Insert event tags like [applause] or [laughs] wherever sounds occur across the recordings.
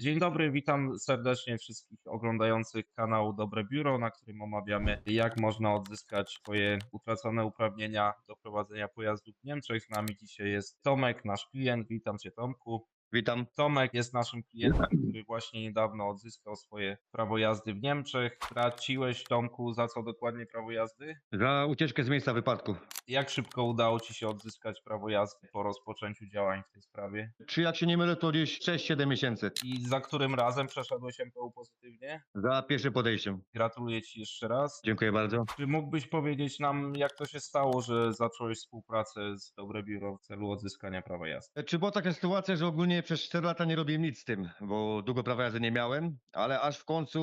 Dzień dobry, witam serdecznie wszystkich oglądających kanał Dobre Biuro, na którym omawiamy jak można odzyskać swoje utracone uprawnienia do prowadzenia pojazdów w Niemczech. Z nami dzisiaj jest Tomek, nasz klient. Witam Cię Tomku. Witam. Tomek jest naszym klientem, który właśnie niedawno odzyskał swoje prawo jazdy w Niemczech. Traciłeś Tomku za co dokładnie prawo jazdy? Za ucieczkę z miejsca wypadku. Jak szybko udało Ci się odzyskać prawo jazdy po rozpoczęciu działań w tej sprawie? Czy jak się nie mylę, to gdzieś 6-7 miesięcy. I za którym razem przeszedłeś MPU pozytywnie? Za pierwszym podejściem. Gratuluję Ci jeszcze raz. Dziękuję bardzo. Czy mógłbyś powiedzieć nam, jak to się stało, że zacząłeś współpracę z Dobre Biuro w celu odzyskania prawa jazdy? Czy była taka sytuacja, że ogólnie przez 4 lata nie robiłem nic z tym, bo długo prawa jazdy nie miałem, ale aż w końcu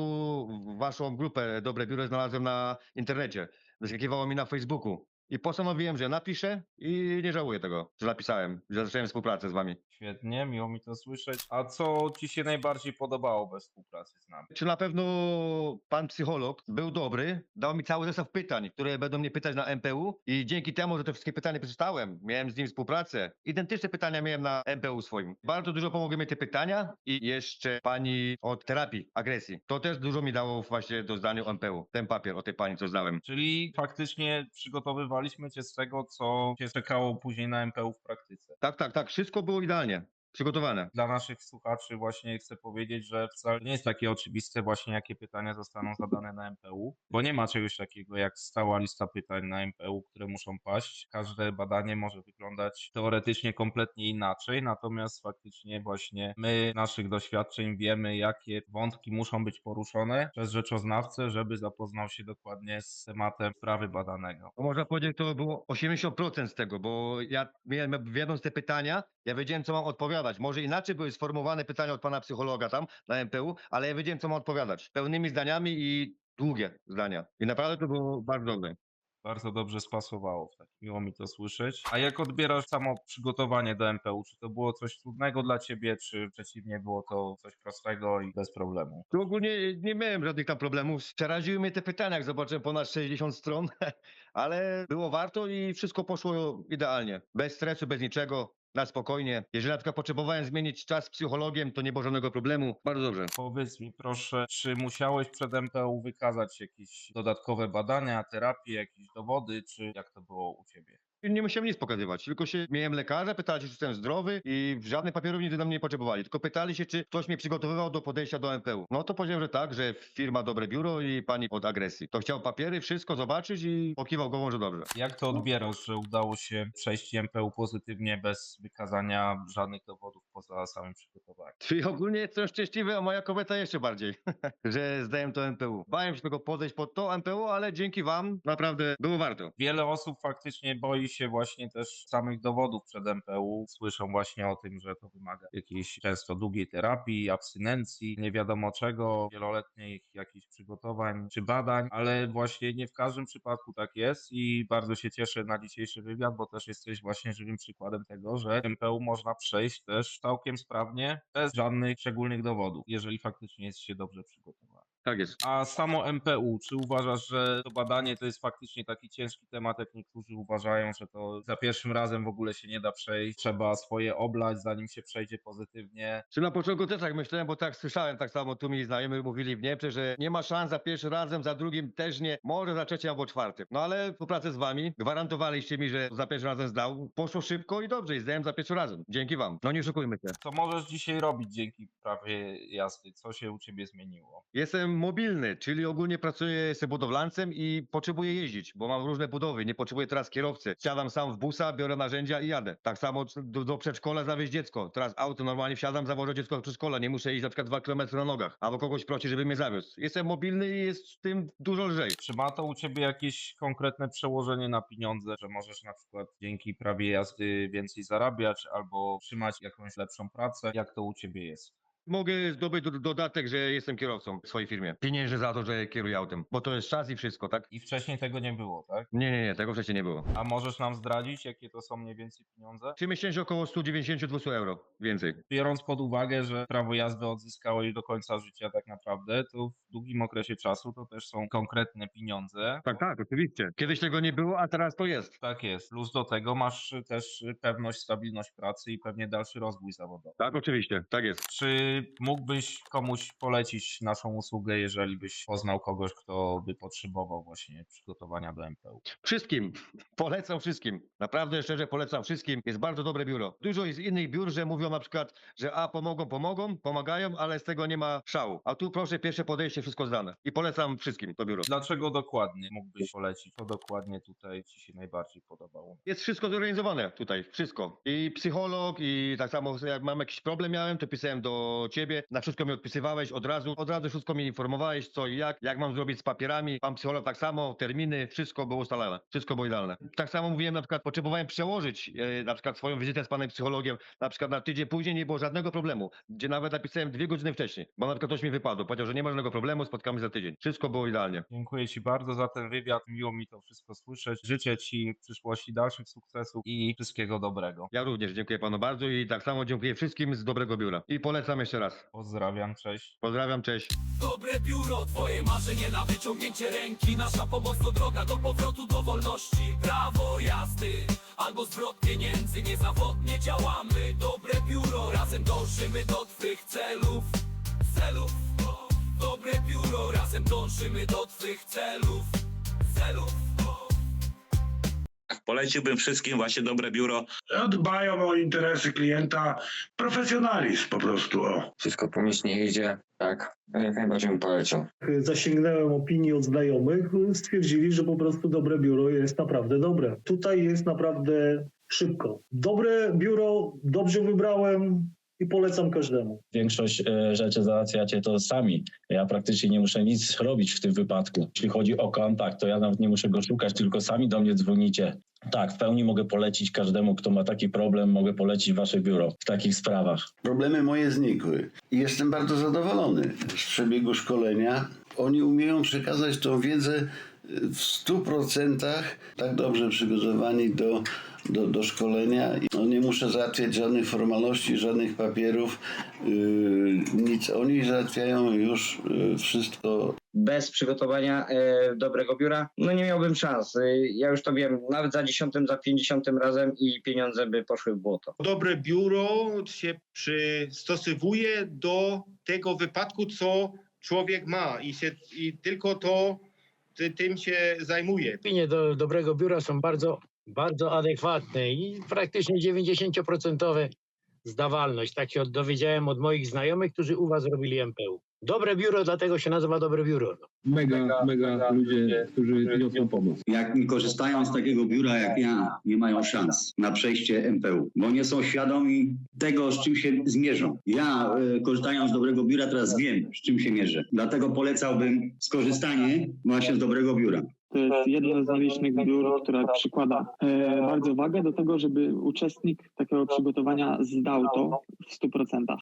waszą grupę Dobre Biuro znalazłem na internecie. Wyskakiwało mi na Facebooku. I postanowiłem, że napiszę i nie żałuję tego, że napisałem, że zacząłem współpracę z wami. Świetnie, miło mi to słyszeć. A co Ci się najbardziej podobało we współpracy z nami? Czy na pewno pan psycholog był dobry, dał mi cały zestaw pytań, które będą mnie pytać na MPU i dzięki temu, że te wszystkie pytania przeczytałem, miałem z nim współpracę, identyczne pytania miałem na MPU swoim. Bardzo dużo pomogły mi te pytania i jeszcze pani od terapii agresji. To też dużo mi dało właśnie do zdania o MPU, ten papier o tej pani, co znałem. Czyli faktycznie przygotowywaliśmy Cię z tego, co Cię czekało później na MPU w praktyce. Tak, tak, tak, wszystko było idealnie. Przygotowane. Dla naszych słuchaczy właśnie chcę powiedzieć, że wcale nie jest takie oczywiste właśnie, jakie pytania zostaną zadane na MPU, bo nie ma czegoś takiego jak stała lista pytań na MPU, które muszą paść. Każde badanie może wyglądać teoretycznie kompletnie inaczej, natomiast faktycznie właśnie my naszych doświadczeń wiemy, jakie wątki muszą być poruszone przez rzeczoznawcę, żeby zapoznał się dokładnie z tematem sprawy badanego. Można powiedzieć, to było 80% z tego, bo ja wiedząc te pytania, ja wiedziałem, co mam odpowiadać. Może inaczej były sformułowane pytania od pana psychologa tam na MPU, ale ja wiedziałem, co mam odpowiadać. Pełnymi zdaniami i długie zdania. I naprawdę to było bardzo dobre. Bardzo dobrze spasowało. Miło mi to słyszeć. A jak odbierasz samo przygotowanie do MPU? Czy to było coś trudnego dla ciebie, czy przeciwnie było to coś prostego i bez problemu? Tu ogólnie nie miałem żadnych tam problemów. Przeraziły mnie te pytania, jak zobaczyłem ponad 60 stron, [laughs] ale było warto i wszystko poszło idealnie. Bez stresu, bez niczego. Na spokojnie. Jeżeli na przykład potrzebowałem zmienić czas z psychologiem, to nie było żadnego problemu. Bardzo dobrze. Powiedz mi proszę, czy musiałeś przed MPU wykazać jakieś dodatkowe badania, terapię, jakieś dowody, czy jak to było u ciebie? Nie musiałem nic pokazywać, tylko się miałem lekarza, pytali się, czy jestem zdrowy i żadnych papierów nigdy nam nie potrzebowali. Tylko pytali się, czy ktoś mnie przygotowywał do podejścia do MPU. No to powiedziałem, że tak, że firma Dobre Biuro i pani od agresji. To chciał papiery, wszystko zobaczyć i pokiwał głową, że dobrze. Jak to odbierasz, że udało się przejść MPU pozytywnie bez wykazania żadnych dowodów poza samym przygotowaniem? Czyli ogólnie jestem szczęśliwy, a moja kobieta jeszcze bardziej, [laughs] że zdałem to MPU. Bałem się tego podejść pod to MPU, ale dzięki wam naprawdę było warto. Wiele osób faktycznie boi się właśnie też samych dowodów przed MPU. Słyszą właśnie o tym, że to wymaga jakiejś często długiej terapii, abstynencji, nie wiadomo czego, wieloletnich jakichś przygotowań czy badań, ale właśnie nie w każdym przypadku tak jest i bardzo się cieszę na dzisiejszy wywiad, bo też jesteś właśnie żywym przykładem tego, że MPU można przejść też całkiem sprawnie, bez żadnych szczególnych dowodów, jeżeli faktycznie jest się dobrze przygotowany. Tak jest. A samo MPU, czy uważasz, że to badanie to jest faktycznie taki ciężki temat, jak niektórzy uważają, że to za pierwszym razem w ogóle się nie da przejść, trzeba swoje oblać, zanim się przejdzie pozytywnie? Czy na początku też tak myślałem, bo tak słyszałem, tak samo tu mi znajomi mówili w Niemczech, że nie ma szans za pierwszym razem, za drugim też nie, może za trzecim albo czwartym. No ale współpracę z wami, gwarantowaliście mi, że za pierwszym razem zdał, poszło szybko i dobrze i zdałem za pierwszym razem. Dzięki wam. No nie oszukujmy się. Co możesz dzisiaj robić dzięki prawie jazdy? Co się u ciebie zmieniło? Jestem mobilny, czyli ogólnie pracuję z budowlancem i potrzebuję jeździć, bo mam różne budowy, nie potrzebuję teraz kierowcy. Siadam sam w busa, biorę narzędzia i jadę. Tak samo do, do przedszkola zawieźć dziecko. Teraz auto normalnie wsiadam, zawożę dziecko do przedszkola, nie muszę iść na przykład dwa kilometry na nogach, albo kogoś prosi, żeby mnie zawiózł. Jestem mobilny i jest w tym dużo lżej. Czy ma to u ciebie jakieś konkretne przełożenie na pieniądze, że możesz na przykład dzięki prawie jazdy więcej zarabiać albo trzymać jakąś lepszą pracę? Jak to u ciebie jest? Mogę zdobyć do, dodatek, że jestem kierowcą w swojej firmie. Pieniężny za to, że kieruję autem, bo to jest czas i wszystko, tak? I wcześniej tego nie było, tak? Nie, nie, nie, tego wcześniej nie było. A możesz nam zdradzić, jakie to są mniej więcej pieniądze? Czy miesięcznie około 190-200 euro więcej. Biorąc pod uwagę, że prawo jazdy odzyskałeś do końca życia tak naprawdę, to w długim okresie czasu to też są konkretne pieniądze. Tak, tak, oczywiście. Kiedyś tego nie było, a teraz to jest. Tak jest. Plus do tego masz też pewność, stabilność pracy i pewnie dalszy rozwój zawodowy. Tak, oczywiście, tak jest. Czy mógłbyś komuś polecić naszą usługę, jeżeli byś poznał kogoś, kto by potrzebował właśnie przygotowania do MPU? Wszystkim. Polecam wszystkim. Naprawdę szczerze polecam wszystkim. Jest bardzo dobre biuro. Dużo jest innych biur, że mówią na przykład, że a pomogą, pomogą, pomagają, ale z tego nie ma szału. A tu proszę, pierwsze podejście, wszystko zdane. I polecam wszystkim to biuro. Dlaczego dokładnie mógłbyś polecić? Co dokładnie tutaj ci się najbardziej podobało? Jest wszystko zorganizowane tutaj, wszystko. I psycholog, i tak samo jak mam jakiś problem miałem, to pisałem do ciebie, na wszystko mi odpisywałeś od razu, od razu wszystko mi informowałeś, co i jak, jak mam zrobić z papierami. Pan psycholog tak samo, terminy, wszystko było ustalone, wszystko było idealne. Tak samo mówiłem, na przykład potrzebowałem przełożyć e, na przykład swoją wizytę z panem psychologiem, na przykład na tydzień później nie było żadnego problemu, gdzie nawet napisałem dwie godziny wcześniej, bo na przykład coś mi wypadło, powiedział, że nie ma żadnego problemu, spotkamy za tydzień. Wszystko było idealnie. Dziękuję Ci bardzo za ten wywiad. Miło mi to wszystko słyszeć. Życzę Ci w przyszłości dalszych sukcesów i wszystkiego dobrego. Ja również dziękuję panu bardzo i tak samo dziękuję wszystkim z dobrego biura. I polecam jeszcze raz. Pozdrawiam, cześć. Pozdrawiam, cześć. Dobre biuro, twoje marzenie na wyciągnięcie ręki Nasza pomoc to droga do powrotu do wolności Prawo jazdy albo zwrot pieniędzy Niezawodnie działamy Dobre biuro, razem dążymy do twych celów Celów Dobre biuro, razem dążymy do twych celów Celów. Poleciłbym wszystkim właśnie dobre biuro. dbają o interesy klienta, profesjonalizm po prostu. O. wszystko pomyślnie idzie, tak, jak najbardziej bym polecił. zasięgnąłem opinii od znajomych, stwierdzili, że po prostu dobre biuro jest naprawdę dobre. Tutaj jest naprawdę szybko. Dobre biuro, dobrze wybrałem i polecam każdemu. większość e, rzeczy załatwiacie to sami. Ja praktycznie nie muszę nic robić w tym wypadku. Jeśli chodzi o kontakt, to ja nawet nie muszę go szukać, tylko sami do mnie dzwonicie. Tak, w pełni mogę polecić każdemu, kto ma taki problem, mogę polecić wasze biuro w takich sprawach. Problemy moje znikły i jestem bardzo zadowolony z przebiegu szkolenia. Oni umieją przekazać tą wiedzę w 100% tak dobrze przygotowani do, do, do szkolenia. No, nie muszę załatwiać żadnych formalności, żadnych papierów, yy, nic. Oni załatwiają już yy, wszystko Bez przygotowania e, dobrego biura, no nie miałbym szans. E, ja już to wiem, nawet za dziesiątym, za pięćdziesiątym razem i pieniądze by poszły w błoto. dobre biuro się przystosowuje do tego wypadku, co człowiek ma i, się, i tylko to ty, tym się zajmuje. Opinie do dobrego biura są bardzo, bardzo adekwatne i praktycznie 90% zdawalność. Tak się dowiedziałem od moich znajomych, którzy u was robili MPU. Dobre biuro, dlatego się nazywa dobre biuro. No. Mega, mega, ludzie, którzy niosą pomoc. Jak nie korzystają z takiego biura jak ja, nie mają szans na przejście MPU, bo nie są świadomi tego, z czym się zmierzą. Ja, e, korzystając z dobrego biura, teraz wiem, z czym się mierzę. Dlatego polecałbym skorzystanie właśnie z dobrego biura. To jest jedno z nielicznych biur, które przykłada e, bardzo wagę do tego, żeby uczestnik takiego przygotowania zdał to w 100%.